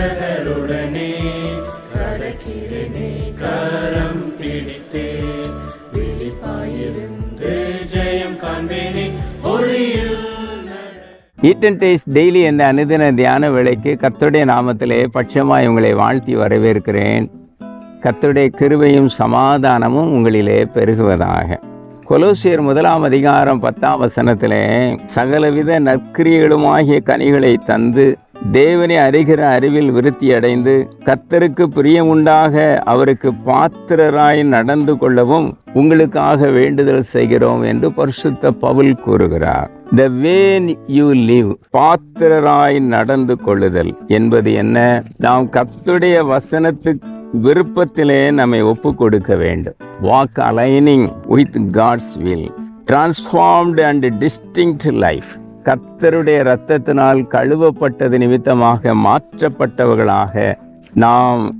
கரங்களுடனே கடக்கிடனே கரம் பிடித்தே. விழிப்பாயிருந்து ஜெயம் காண்பேனே. ஒளியில் eaten days daily என்ற அனுதின தியான விலைக்கு கத்துடைய நாமத்திலே பட்சமாய் உங்களை வாழ்த்தி வரவேற்கிறேன். கத்துடைய கிருபையும் சமாதானமும் உங்களிலே பெருகுவதாக. கொலோசியர் முதலாம் அதிகாரம் பத்தாம் வசனத்திலே சகலவித நற்கிரியகளுமாகிய கனிகளை தந்து தேவனை அறிகிற அறிவில் விருத்தி அடைந்து கத்தருக்கு பிரியமுண்டாக அவருக்கு பாத்திரராய் நடந்து கொள்ளவும் உங்களுக்காக வேண்டுதல் செய்கிறோம் என்று பரிசுத்த பவுல் கூறுகிறார். த வேன் யூ லிவ் பாத்திரராய் நடந்து கொள்ளுதல் என்பது என்ன? நாம் கத்துடைய வசனத்துக்கு விருப்பத்திலே நம்மை ஒப்பு கொடுக்க வேண்டும். Walk aligning with God's will transformed and distinct life கர்த்தருடைய இரத்தத்தினால் கழுவப்பட்டது நிமித்தமாக மாற்றப்பட்டவர்களாக நாம்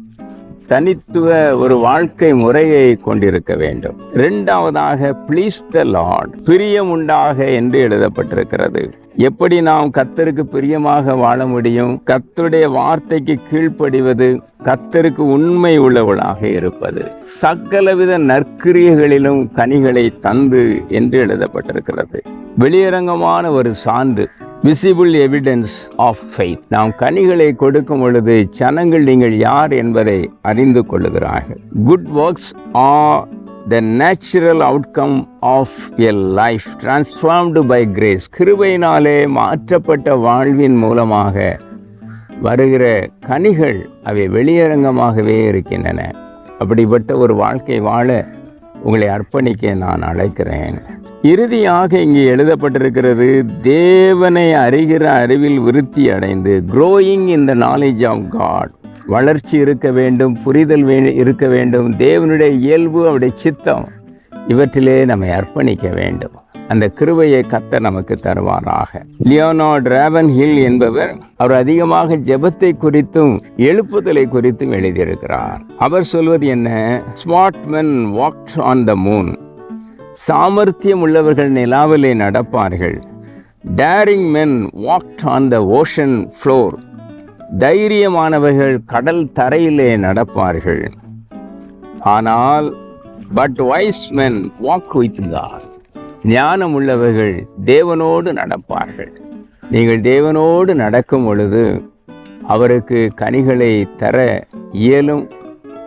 தனித்துவ ஒரு வாழ்க்கை முறையை கொண்டிருக்க வேண்டும். இரண்டாவதாக ப்ளீஸ் த லார்ட் பிரியம் உண்டாக என்று எழுதப்பட்டிருக்கிறது. எப்படி நாம் கத்தருக்கு பிரியமாக வாழ முடியும்? கத்தருடைய வார்த்தைக்கு கீழ்ப்படிவது கத்தருக்கு உண்மை உள்ளவளாக இருப்பது. சகலவித நற்கிரியைகளிலும் கனிகளை தந்து என்று எழுதப்பட்டிருக்கிறது. வெளியரங்கமான ஒரு சான்று விசிபிள் எவிடன்ஸ் ஆஃப் ஃபெய்த் நாம் கனிகளை கொடுக்கும் பொழுது ஜனங்கள் நீங்கள் யார் என்பதை அறிந்து கொள்ளுகிறார்கள். Good works are the natural outcome of a life transformed by grace கிருபையினாலே மாற்றப்பட்ட வாழ்வின் மூலமாக வருகிற கனிகள் அவை வெளியரங்கமாகவே இருக்கின்றன. அப்படிப்பட்ட ஒரு வாழ்க்கை வாழ உங்களை அர்ப்பணிக்க நான் அழைக்கிறேன். இறுதியாக இங்கே எழுதப்பட்டிருக்கிறது தேவனை அறிகிற அறிவில் விருத்தி அடைந்து growing in the knowledge of God வளர்ச்சி இருக்க வேண்டும் புரிதல் வே இருக்க வேண்டும் தேவனுடைய இயல்பு அவருடைய சித்தம் இவற்றிலே நம்மை அர்ப்பணிக்க வேண்டும். அந்த கிருவையை கத்த நமக்கு தருவாராக. லியோனோ டிராவன் ஹில் என்பவர் அவர் அதிகமாக ஜெபத்தை குறித்தும் எழுப்புதலை குறித்தும் எழுதியிருக்கிறார். அவர் சொல்வது என்ன? Smart men walks on the moon சாமர்த்தியம் உள்ளவர்கள் நிலாவிலே நடப்பார்கள். Daring men walked on the ocean floor தைரியமானவர்கள் கடல் தரையிலே நடப்பார்கள். ஆனால் but wise men walk with God ஞானம் உள்ளவர்கள் தேவனோடு நடப்பார்கள். நீங்கள் தேவனோடு நடக்கும் பொழுது அவருக்கு கனிகளை தர இயலும்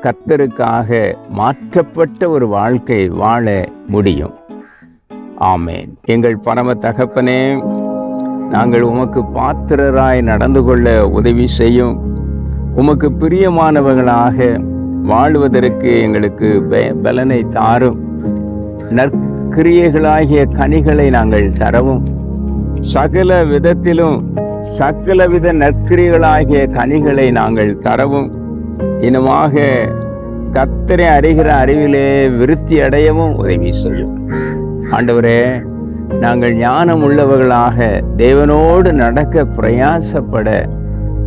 கர்த்தருக்காக மாற்றப்பட்ட ஒரு வாழ்க்கை வாழ முடியும். ஆமேன். எங்கள் பரம தகப்பனே நாங்கள் உமக்கு பாத்திரராய் நடந்து கொள்ள உதவி செய்யும். உமக்கு பிரியமானவர்களாக வாழ்வதற்கு எங்களுக்கு பலனை தாரும். நற்கிரியைகளாகிய கனிகளை நாங்கள் தரவும். சகல விதத்திலும் சகலவித நற்கிரிகளாகிய கனிகளை நாங்கள் தரவும். இனமாக கத்தரை அறிகிற அறிவிலே விருத்தி அடையவும் உதவி செய்யும். ஆண்டவரே நாங்கள் ஞானம் உள்ளவர்களாக தேவனோடு நடக்க பிரயாசப்பட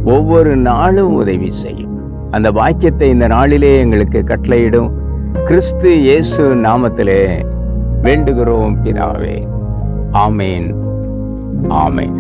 ஒவ்வொரு நாளும் உதவி செய்யும். அந்த வாக்கியத்தை இந்த நாளிலே எங்களுக்கு கட்டளையிடும். கிறிஸ்து இயேசு நாமத்திலே வேண்டுகிறோம் பிதாவே. ஆமேன். ஆமேன்.